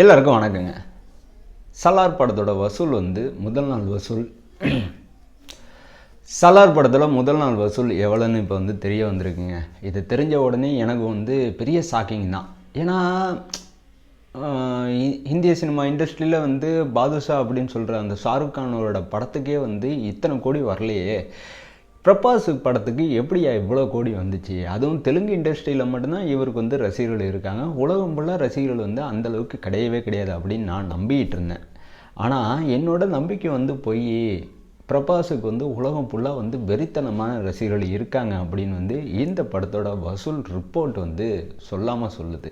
எல்லாருக்கும் வணக்கங்க. சலார் படத்தோட வசூல் வந்து முதல் நாள் வசூல். சலார் படத்தோட முதல் நாள் வசூல் எவ்வளோன்னு இப்போ வந்து தெரிய வந்திருக்குங்க. இது தெரிஞ்ச உடனே எனக்கு வந்து பெரிய ஷாக்கிங் தான். ஏன்னா இந்திய சினிமா இண்டஸ்ட்ரியில் வந்து பாதுஷா அப்படின்னு சொல்கிற அந்த ஷாருக் கானோட படத்துக்கே வந்து இத்தனை கோடி வரலையே. பிரபாஸ் படத்துக்கு எப்படியா இவ்வளோ கோடி வந்துச்சு? அதுவும் தெலுங்கு இண்டஸ்ட்ரியில் மட்டும்தான் இவருக்கு வந்து ரசிகர்கள் இருக்காங்க. உலகம் ஃபுல்லாக ரசிகர்கள் வந்து அந்த அளவுக்கு கிடையவே கிடையாது அப்படின்னு நான் நம்பிக்கிட்டு இருந்தேன். ஆனால் என்னோட நம்பிக்கை வந்து போய் பிரபாஸுக்கு வந்து உலகம் ஃபுல்லாக வந்து வெறித்தனமான ரசிகர்கள் இருக்காங்க அப்படின்னு வந்து இந்த படத்தோட வசூல் ரிப்போர்ட் வந்து சொல்லாமல் சொல்லுது.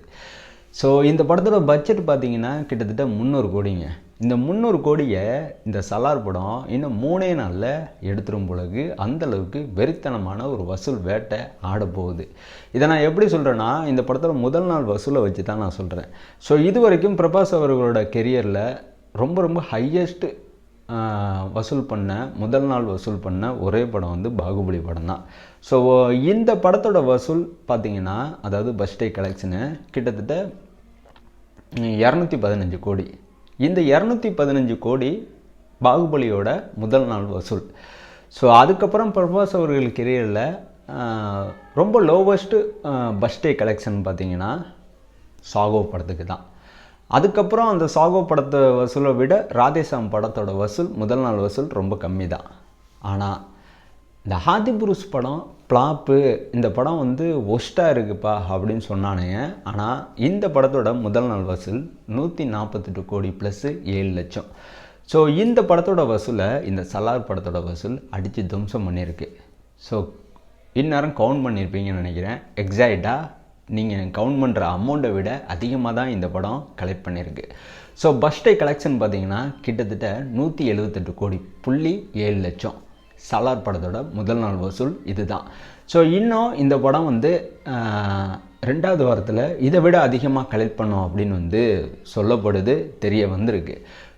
ஸோ இந்த படத்தோட பட்ஜெட் பார்த்தீங்கன்னா கிட்டத்தட்ட முந்நூறு கோடிங்க. இந்த முந்நூறு கோடியை இந்த சலார் படம் இன்னும் மூணே நாளில் எடுத்துரும் பொழுது அந்த அளவுக்கு வெறித்தனமான ஒரு வசூல் வேட்டை ஆடப்போகுது. போகுது இதை நான் எப்படி சொல்கிறேன்னா இந்த படத்தில் முதல் நாள் வசூலை வச்சு தான் நான் சொல்கிறேன் ஸோ இது வரைக்கும் பிரபாஸ் அவர்களோட கெரியரில் ரொம்ப ரொம்ப ஹையஸ்ட்டு வசூல் பண்ண முதல் நாள் வசூல் பண்ண ஒரே படம் வந்து பாகுபலி படம் தான். ஸோ இந்த படத்தோட வசூல் பார்த்தீங்கன்னா அதாவது பஸ் டே கலெக்ஷனு கிட்டத்தட்ட இரநூத்தி பதினஞ்சு கோடி. இந்த இரநூத்தி பதினஞ்சு கோடி பாகுபலியோட முதல் நாள் வசூல். ஸோ அதுக்கப்புறம் பிரபாஸ் அவர்கள் கெரியரில் ரொம்ப லோவஸ்ட்டு பஸ்டே கலெக்ஷன் பார்த்தீங்கன்னா சாகோ படத்துக்கு தான். அதுக்கப்புறம் அந்த சாகோ படத்தை வசூலை விட ராதேசாம் படத்தோட வசூல் முதல் நாள் வசூல் ரொம்ப கம்மி தான் ஆனால் இந்த ஹாதி புருஷ் படம் ஃப்ளாப்பு இந்த படம் வந்து ஒஸ்ட்டாக இருக்குப்பா அப்படின்னு சொன்னானுங்க ஆனால் இந்த படத்தோட முதல் நாள் வசூல் நூற்றி நாற்பத்தெட்டு கோடி ப்ளஸ்ஸு ஏழு லட்சம். ஸோ இந்த படத்தோட வசூலை இந்த சலார் படத்தோட வசூல் அடித்து துவம்சம் பண்ணியிருக்கு. ஸோ இந்நேரம் கவுண்ட் பண்ணியிருப்பீங்கன்னு நினைக்கிறேன். எக்ஸாக்டாக நீங்கள் கவுண்ட் பண்ணுற அமௌண்ட்டை விட அதிகமாக தான் இந்த படம் கலெக்ட் பண்ணியிருக்கு. ஸோ பஸ்டே கலெக்ஷன் பார்த்தீங்கன்னா கிட்டத்தட்ட நூற்றி எழுபத்தெட்டு கோடி புள்ளி ஏழு லட்சம். சலார் படத்தோட முதல் நாள் வசூல் இதுதான். ஸோ இன்னும் இந்த படம் வந்து ரெண்டாவது வாரத்தில் இதை விட அதிகமாக கலெக்ட் பண்ணோம் அப்படின்னு வந்து சொல்லப்படுது தெரிய வந்திருக்கு.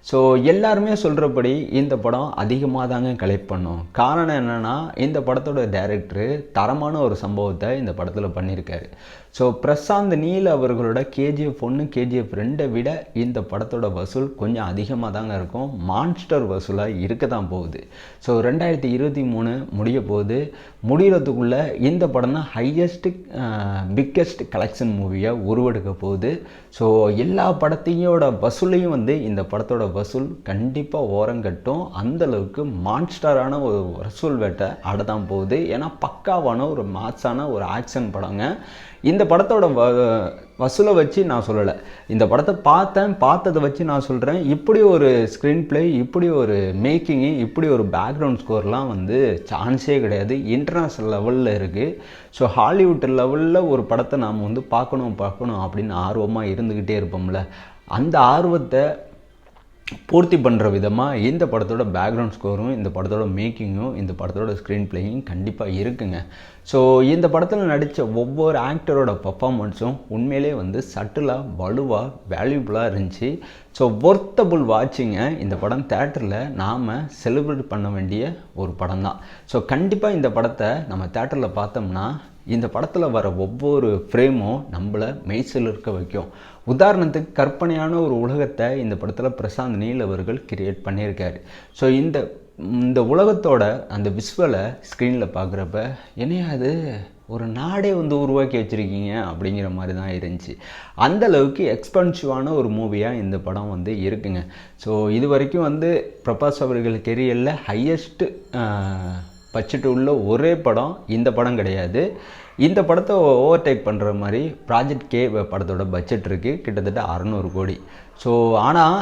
ஸோ எல்லாருமே சொல்கிறபடி இந்த படம் அதிகமாக தாங்க கலெக்ட் பண்ணும். காரணம் என்னென்னா இந்த படத்தோட டைரக்டரு தரமான ஒரு சம்பவத்தை இந்த படத்தில் பண்ணியிருக்காரு. ஸோ பிரசாந்த் நீல் அவர்களோட கேஜிஎஃப் ஒன்று கேஜிஎஃப் ரெண்டை விட இந்த படத்தோட வசூல் கொஞ்சம் அதிகமாக தாங்க இருக்கும். மான்ஸ்டர் வசூலாக இருக்க தான் போகுது. ஸோ ரெண்டாயிரத்தி இருபத்தி மூணு முடிய போகுது. முடிகிறதுக்குள்ளே இந்த படம் தான் ஹையஸ்ட் பிக்கெஸ்ட் கலெக்ஷன் மூவியாக உருவெடுக்க போகுது. ஸோ எல்லா படத்தையோட வசூலையும் வந்து இந்த படத்தோட வசூல் கண்டிப்பாக ஓரங்கட்டும் அந்தளவுக்கு மான்ஸ்டரான ஒரு வசூல் வேட்டை ஆட தான் போகுது. ஏன்னா பக்காவான ஒரு மாஸான ஒரு ஆக்ஷன் படங்க. இந்த படத்தோட வ வசூலை வச்சு நான் சொல்லலை. இந்த படத்தை பார்த்தேன் பார்த்ததை வச்சு நான் சொல்கிறேன் இப்படி ஒரு ஸ்க்ரீன் பிளே இப்படி ஒரு மேக்கிங்கு இப்படி ஒரு பேக்ரவுண்ட் ஸ்கோர்லாம் வந்து சான்ஸே கிடையாது. இன்டர்நேஷ்னல் லெவலில் இருக்குது ஸோ ஹாலிவுட் லெவலில் ஒரு படத்தை நாம் வந்து பார்க்கணும் பார்க்கணும் அப்படின்னு ஆர்வமாக இருந்துக்கிட்டே இருப்போம்ல. அந்த ஆர்வத்தை பூர்த்தி பண்ணுற விதமாக இந்த படத்தோட பேக்ரவுண்ட் ஸ்கோரும் இந்த படத்தோட மேக்கிங்கும் இந்த படத்தோட ஸ்க்ரீன் பிளேயும் கண்டிப்பாக இருக்குங்க. ஸோ இந்த படத்தில் நடித்த ஒவ்வொரு ஆக்டரோட பர்ஃபாமன்ஸும் உண்மையிலே வந்து சட்டிலாக வலுவாக வேல்யூபுளாக இருந்துச்சு. ஸோ ஒர்த்தபுள் வாட்சிங்க இந்த படம் தேட்டரில் நாம் செலிப்ரேட் பண்ண வேண்டிய ஒரு படம் தான் ஸோ கண்டிப்பாக இந்த படத்தை நம்ம தேட்டரில் பார்த்தோம்னா இந்த படத்தில் வர ஒவ்வொரு ஃப்ரேமும் நம்மளை மெய்ச்சல் இருக்க வைக்கும். உதாரணத்துக்கு கற்பனையான ஒரு உலகத்தை இந்த படத்தில் பிரசாந்த் நீல் அவர்கள் கிரியேட் பண்ணியிருக்காரு. ஸோ இந்த இந்த உலகத்தோட அந்த விஸ்வலை ஸ்க்ரீனில் பார்க்குறப்ப என்னையா அது ஒரு நாடே வந்து உருவாக்கி வச்சுருக்கீங்க அப்படிங்கிற மாதிரி தான் இருந்துச்சு. அந்த அளவுக்கு எக்ஸ்பென்சிவான ஒரு மூவியாக இந்த படம் வந்து இருக்குங்க. ஸோ இது வரைக்கும் வந்து பிரபாஸ் அவர்கள் கெரியரில் ஹையஸ்ட்டு பட்ஜெட் உள்ள ஒரே படம் இந்த படம் கிடையாது. இந்த படத்தை ஓவர்டேக் பண்ணுற மாதிரி ப்ராஜெக்ட் கே படத்தோட பட்ஜெட் இருக்குது கிட்டத்தட்ட அறநூறு கோடி. ஸோ ஆனால்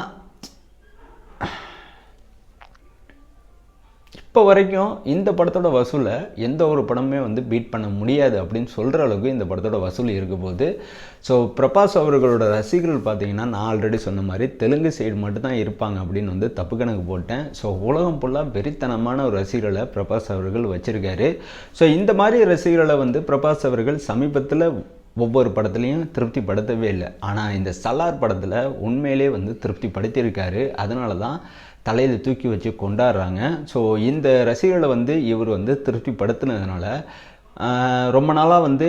இப்போ வரைக்கும் இந்த படத்தோட வசூலை எந்த ஒரு படமே வந்து பீட் பண்ண முடியாது அப்படின்னு சொல்கிற அளவுக்கு இந்த படத்தோட வசூல் இருக்க போது ஸோ பிரபாஸ் அவர்களோட ரசிகர்கள் பார்த்தீங்கன்னா நான் ஆல்ரெடி சொன்ன மாதிரி தெலுங்கு சைடு மட்டும்தான் இருப்பாங்க அப்படின்னு வந்து தப்பு கணக்கு போட்டேன். ஸோ உலகம் ஃபுல்லாக வெறித்தனமான ஒரு ரசிகர்களை பிரபாஸ் அவர்கள் வச்சுருக்காரு. ஸோ இந்த மாதிரி ரசிகர்களை வந்து பிரபாஸ் அவர்கள் சமீபத்தில் ஒவ்வொரு படத்துலையும் திருப்தி படுத்தவே இல்லை. ஆனால் இந்த சலார் படத்தில் உண்மையிலே வந்து திருப்தி படுத்தியிருக்காரு அதனால தான் தலையில் தூக்கி வச்சு கொண்டாடுறாங்க. ஸோ இந்த ரசிகர்களை வந்து இவர் வந்து திருப்தி படுத்தினதுனால ரொம்ப நாளாக வந்து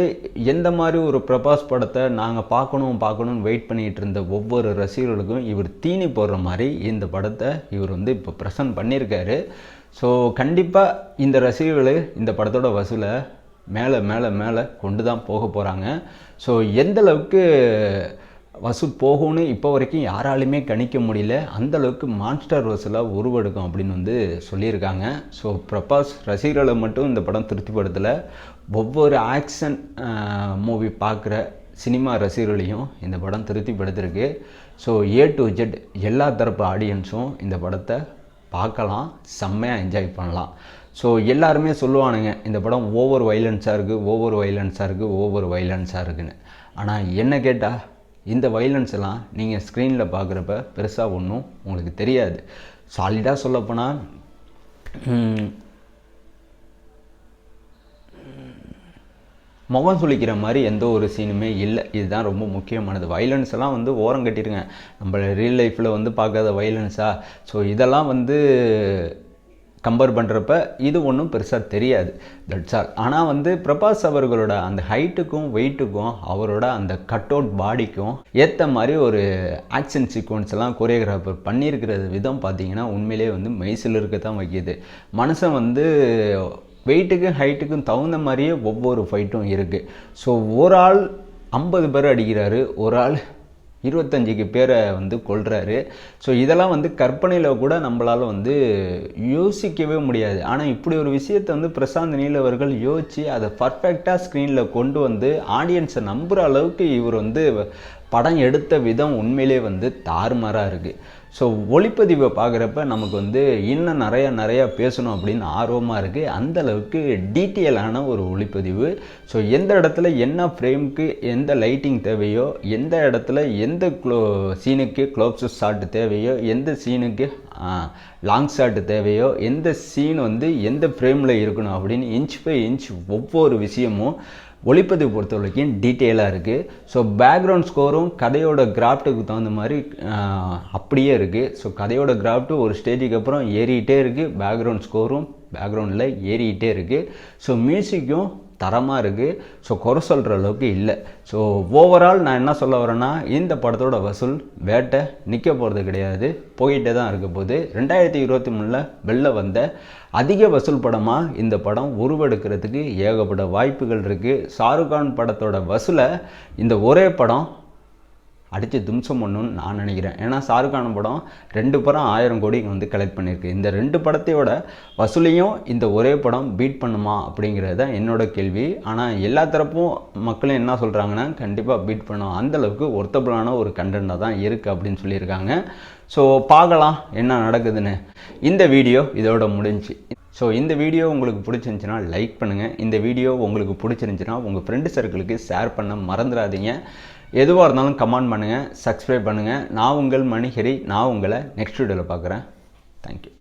எந்த மாதிரி ஒரு பிரபாஸ் படத்தை நாங்கள் பார்க்கணும் பார்க்கணும்னு வெயிட் பண்ணிகிட்டு இருந்த ஒவ்வொரு ரசிகர்களுக்கும் இவர் தீனி போடுற மாதிரி இந்த படத்தை இவர் வந்து இப்போ ப்ரெசன்ட் பண்ணியிருக்காரு. ஸோ கண்டிப்பாக இந்த ரசிகர்கள் இந்த படத்தோட வசூலை மேலே மேலே மேலே கொண்டு தான் போக போகிறாங்க ஸோ எந்தளவுக்கு வசூல் போகும்னு இப்போ வரைக்கும் யாராலுமே கணிக்க முடியல. அந்த அளவுக்கு மான்ஸ்டர் வசூலாக உருவெடுக்கும் அப்படின்னு வந்து சொல்லியிருக்காங்க. ஸோ பிரபாஸ் ரசிகர்களை மட்டும் இந்த படம் திருப்திப்படுத்தலை. ஒவ்வொரு ஆக்ஷன் மூவி பார்க்குற சினிமா ரசிகர்களையும் இந்த படம் திருப்திப்படுத்திருக்கு. ஸோ ஏ டு ஜெட் எல்லா தரப்பு ஆடியன்ஸும் இந்த படத்தை பார்க்கலாம். செம்மையாக என்ஜாய் பண்ணலாம். ஸோ எல்லாருமே சொல்லுவானுங்க இந்த படம் ஓவர் வைலன்ஸாக இருக்குது ஓவர் வைலன்ஸாக இருக்குது ஓவர் வைலன்ஸாக இருக்குன்னு. ஆனால் என்ன கேட்டால் இந்த வைலன்ஸ் எல்லாம் நீங்கள் ஸ்க்ரீனில் பார்க்குறப்ப பெருசாக ஒன்றும் உங்களுக்கு தெரியாது. சாலிடாக சொல்லப்போனால் முகம் சுழிக்கிற மாதிரி எந்த ஒரு சீனுமே இல்லை. இதுதான் ரொம்ப முக்கியமானது. வைலன்ஸ் எல்லாம் வந்து ஓரம் கட்டிடுங்க நம்ம ரியல் லைஃப்பில் வந்து பார்க்காத வைலன்ஸா ஸோ இதெல்லாம் வந்து கம்பேர் பண்ணுறப்ப இது ஒன்றும் பெருசாக தெரியாது. தட்ஸ் ஆல் ஆனால் வந்து பிரபாஸ் அவர்களோட அந்த ஹைட்டுக்கும் வெயிட்டுக்கும் அவரோட அந்த கட் அவுட் பாடிக்கும் ஏற்ற மாதிரி ஒரு ஆக்ஷன் சீக்வன்ஸ் எல்லாம் கொரியோகிராஃபர் பண்ணியிருக்கிறது விதம் பார்த்தீங்கன்னா உண்மையிலே வந்து மைசில் இருக்க தான் வைக்கிது. மனுஷன் வந்து வெயிட்டுக்கும் ஹைட்டுக்கும் தகுந்த மாதிரியே ஒவ்வொரு ஃபைட்டும் இருக்குது ஸோ ஒரு ஆள் ஐம்பது பேர் அடிக்கிறாரு ஒரு ஆள் இருபத்தஞ்சிக்கு பேரை வந்து கொள்கிறாரு ஸோ இதெல்லாம் வந்து கற்பனையில் கூட நம்மளால் வந்து யோசிக்கவே முடியாது. ஆனால் இப்படி ஒரு விஷயத்தை வந்து பிரசாந்த் நீல் அவர்கள் யோசித்து அதை பர்ஃபெக்டாக ஸ்க்ரீனில் கொண்டு வந்து ஆடியன்ஸை நம்புகிற அளவுக்கு இவர் வந்து படம் எடுத்த விதம் உண்மையிலே வந்து தாறுமாறாக இருக்குது ஸோ ஒளிப்பதிவை பார்க்குறப்ப நமக்கு வந்து இன்னும் நிறையா நிறையா பேசணும் அப்படின்னு ஆர்வமாக இருக்குது அந்த அளவுக்கு டீட்டெயிலான ஒரு ஒளிப்பதிவு. ஸோ எந்த இடத்துல என்ன ஃப்ரேமுக்கு எந்த லைட்டிங் தேவையோ எந்த இடத்துல எந்த க்ளோ சீனுக்கு க்ளோப்ஸ் ஷாட் தேவையோ எந்த சீனுக்கு லாங் ஷாட் தேவையோ எந்த சீன் வந்து எந்த ஃப்ரேமில் இருக்கணும் அப்படின்னு இன்ச் பை இன்ச் ஒவ்வொரு விஷயமும் ஒளிப்பதிவு பொறுத்த வரைக்கும் டீட்டெயிலாக இருக்குது ஸோ பேக்ரவுண்ட் ஸ்கோரும் கதையோட கிராஃப்ட்டுக்கு தகுந்த மாதிரி அப்படியே இருக்குது ஸோ கதையோட கிராஃப்ட்டு ஒரு ஸ்டேஜுக்கு அப்புறம் ஏறிக்கிட்டே இருக்குது பேக்ரவுண்ட் ஸ்கோரும் பேக்ரவுண்டில் ஏறிக்கிட்டே இருக்குது ஸோ மியூசிக்கும் தரமாக இருக்குது ஸோ குறை சொல்கிற அளவுக்கு இல்லை. ஸோ ஓவரால் நான் என்ன சொல்ல வரேன்னா இந்த படத்தோட வசூல் வேட்டை நிற்க போகிறது கிடையாது. போயிட்டே தான் இருக்க போது ரெண்டாயிரத்தி இருபத்தி மூணில் வெளில வந்த அதிக வசூல் படமாக இந்த படம் உருவெடுக்கிறதுக்கு ஏகப்பட்ட வாய்ப்புகள் இருக்குது ஷாருக்கான் படத்தோட வசூலை இந்த ஒரே படம் அடித்து தும்சம் பண்ணணும்னு நான் நினைக்கிறேன். ஏன்னா ஷாருக்கான படம் ரெண்டு படம் ஆயிரம் கோடி இங்கே வந்து கலெக்ட் பண்ணியிருக்கு. இந்த ரெண்டு படத்தையோட வசூலையும் இந்த ஒரே படம் பீட் பண்ணுமா அப்படிங்கிறது தான் என்னோட கேள்வி. ஆனால் எல்லா தரப்பும் மக்களும் என்ன சொல்கிறாங்கன்னா கண்டிப்பாக பீட் பண்ணும். அந்தளவுக்கு ஒர்த்தபுளான ஒரு கண்டென்ட்டாக தான் இருக்குது அப்படின்னு சொல்லியிருக்காங்க. ஸோ பார்க்கலாம் என்ன நடக்குதுன்னு. இந்த வீடியோ இதோட முடிஞ்சு. ஸோ இந்த வீடியோ உங்களுக்கு பிடிச்சிருந்துச்சுன்னா லைக் பண்ணுங்கள் இந்த வீடியோ உங்களுக்கு பிடிச்சிருந்துச்சுன்னா உங்கள் ஃப்ரெண்டு சர்க்கிளுக்கு ஷேர் பண்ண மறந்துடாதீங்க. எதுவாக இருந்தாலும் கமெண்ட் பண்ணுங்கள் சப்ஸ்கிரைப் பண்ணுங்கள் நான் உங்கள் மணிஹரி நான் உங்களை நெக்ஸ்ட் வீடியோவில் பார்க்குறேன். தேங்க்யூ